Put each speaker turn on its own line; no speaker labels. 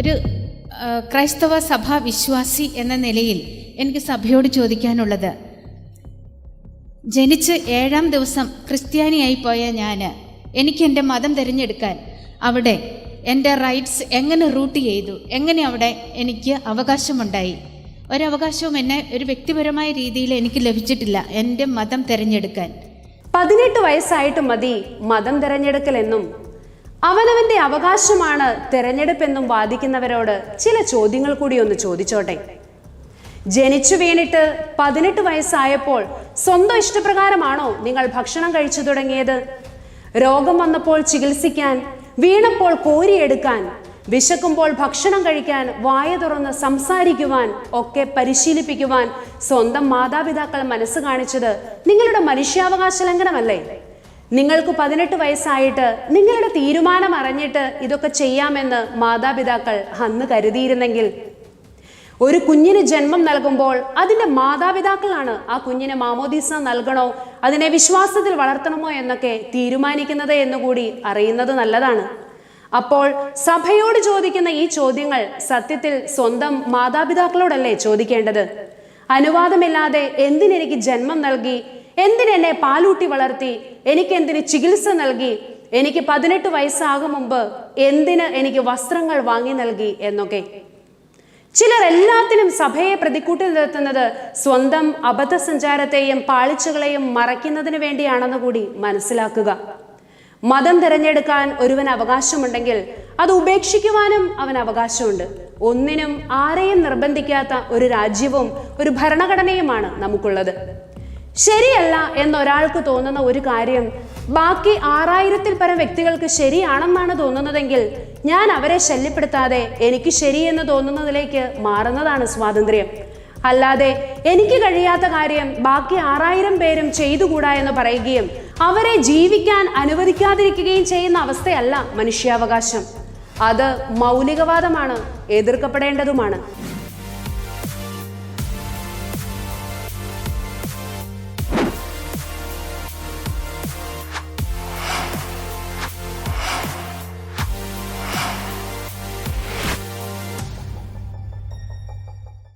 ഒരു ക്രൈസ്തവ സഭാ വിശ്വാസി എന്ന നിലയിൽ എനിക്ക് സഭയോട് ചോദിക്കാനുള്ളത്. ജനിച്ച് ഏഴാം ദിവസം ക്രിസ്ത്യാനിയായി പോയ ഞാൻ എനിക്ക് എന്റെ മതം തിരഞ്ഞെടുക്കാൻ അവിടെ എന്റെ റൈറ്റ്സ് എങ്ങനെ റൂട്ട് ചെയ്തു എങ്ങനെ അവിടെ എനിക്ക് അവകാശമുണ്ടായി. ഒരവകാശവും എന്നെ ഒരു വ്യക്തിപരമായ രീതിയിൽ എനിക്ക് ലഭിച്ചിട്ടില്ല എന്റെ മതം തിരഞ്ഞെടുക്കാൻ.
പതിനെട്ട് വയസ്സായിട്ട് മതി മതം തിരഞ്ഞെടുക്കലെന്നും അവനവന്റെ അവകാശമാണ് തെരഞ്ഞെടുപ്പെന്നും വാദിക്കുന്നവരോട് ചില ചോദ്യങ്ങൾ കൂടി ഒന്ന് ചോദിച്ചോട്ടെ. ജനിച്ചു വീണിട്ട് പതിനെട്ട് വയസ്സായപ്പോൾ സ്വന്തം ഇഷ്ടപ്രകാരമാണോ നിങ്ങൾ ഭക്ഷണം കഴിച്ചു തുടങ്ങിയത്? രോഗം വന്നപ്പോൾ ചികിത്സിക്കാൻ വീണപ്പോൾ കോരിയെടുക്കാൻ വിശക്കുമ്പോൾ ഭക്ഷണം കഴിക്കാൻ വായ തുറന്ന് സംസാരിക്കുവാൻ ഒക്കെ പരിശീലിപ്പിക്കുവാൻ സ്വന്തം മാതാപിതാക്കൾ മനസ്സ് കാണിച്ചത് നിങ്ങളുടെ മനുഷ്യാവകാശ ലംഘനമല്ലേ? നിങ്ങൾക്ക് പതിനെട്ട് വയസ്സായിട്ട് നിങ്ങളുടെ തീരുമാനം അറിഞ്ഞിട്ട് ഇതൊക്കെ ചെയ്യാമെന്ന് മാതാപിതാക്കൾ അന്ന് കരുതിയിരുന്നെങ്കിൽ. ഒരു കുഞ്ഞിന് ജന്മം നൽകുമ്പോൾ അതിന്റെ മാതാപിതാക്കളാണ് ആ കുഞ്ഞിന് മാമോദീസ നൽകണോ അതിനെ വിശ്വാസത്തിൽ വളർത്തണമോ എന്നൊക്കെ തീരുമാനിക്കുന്നത് എന്നുകൂടി അറിയുന്നത് നല്ലതാണ്. അപ്പോൾ സഭയോട് ചോദിക്കുന്ന ഈ ചോദ്യങ്ങൾ സത്യത്തിൽ സ്വന്തം മാതാപിതാക്കളോടല്ലേ ചോദിക്കേണ്ടത്? അനുവാദമില്ലാതെ എന്തിനെനിക്ക് ജന്മം നൽകി എന്തിനെന്നെ പാലൂട്ടി വളർത്തി? എനിക്ക് എന്തിന് ചികിത്സ നൽകി? എനിക്ക് പതിനെട്ട് വയസ്സാകും മുമ്പ് എന്തിന് എനിക്ക് വസ്ത്രങ്ങൾ വാങ്ങി നൽകി എന്നൊക്കെ. ചിലർ എല്ലാത്തിനും സഭയെ പ്രതിക്കൂട്ടിൽ നിർത്തുന്നത് സ്വന്തം അബദ്ധസഞ്ചാരത്തെയും പാളിച്ചകളെയും മറയ്ക്കുന്നതിന് വേണ്ടിയാണെന്ന് കൂടി മനസ്സിലാക്കുക. മതം തിരഞ്ഞെടുക്കാൻ ഒരുവൻ അവകാശമുണ്ടെങ്കിൽ അത് ഉപേക്ഷിക്കുവാനും അവൻ അവകാശമുണ്ട്. ഒന്നിനും ആരെയും നിർബന്ധിക്കാത്ത ഒരു രാജ്യവും ഒരു ഭരണഘടനയുമാണ് നമുക്കുള്ളത്. ശരിയല്ല എന്നൊരാൾക്ക് തോന്നുന്ന ഒരു കാര്യം ബാക്കി ആറായിരത്തിൽ പരം വ്യക്തികൾക്ക് ശരിയാണെന്നാണ് തോന്നുന്നതെങ്കിൽ ഞാൻ അവരെ ശല്യപ്പെടുത്താതെ എനിക്ക് ശരിയെന്ന് തോന്നുന്നതിലേക്ക് മാറുന്നതാണ് സ്വാതന്ത്ര്യം. അല്ലാതെ എനിക്ക് കഴിയാത്ത കാര്യം ബാക്കി ആറായിരം പേരും ചെയ്തുകൂടാ എന്ന് പറയുകയും അവരെ ജീവിക്കാൻ അനുവദിക്കാതിരിക്കുകയും ചെയ്യുന്ന അവസ്ഥയല്ല മനുഷ്യാവകാശം. അത് മൗലികവാദമാണ് എതിർക്കപ്പെടേണ്ടതുമാണ്.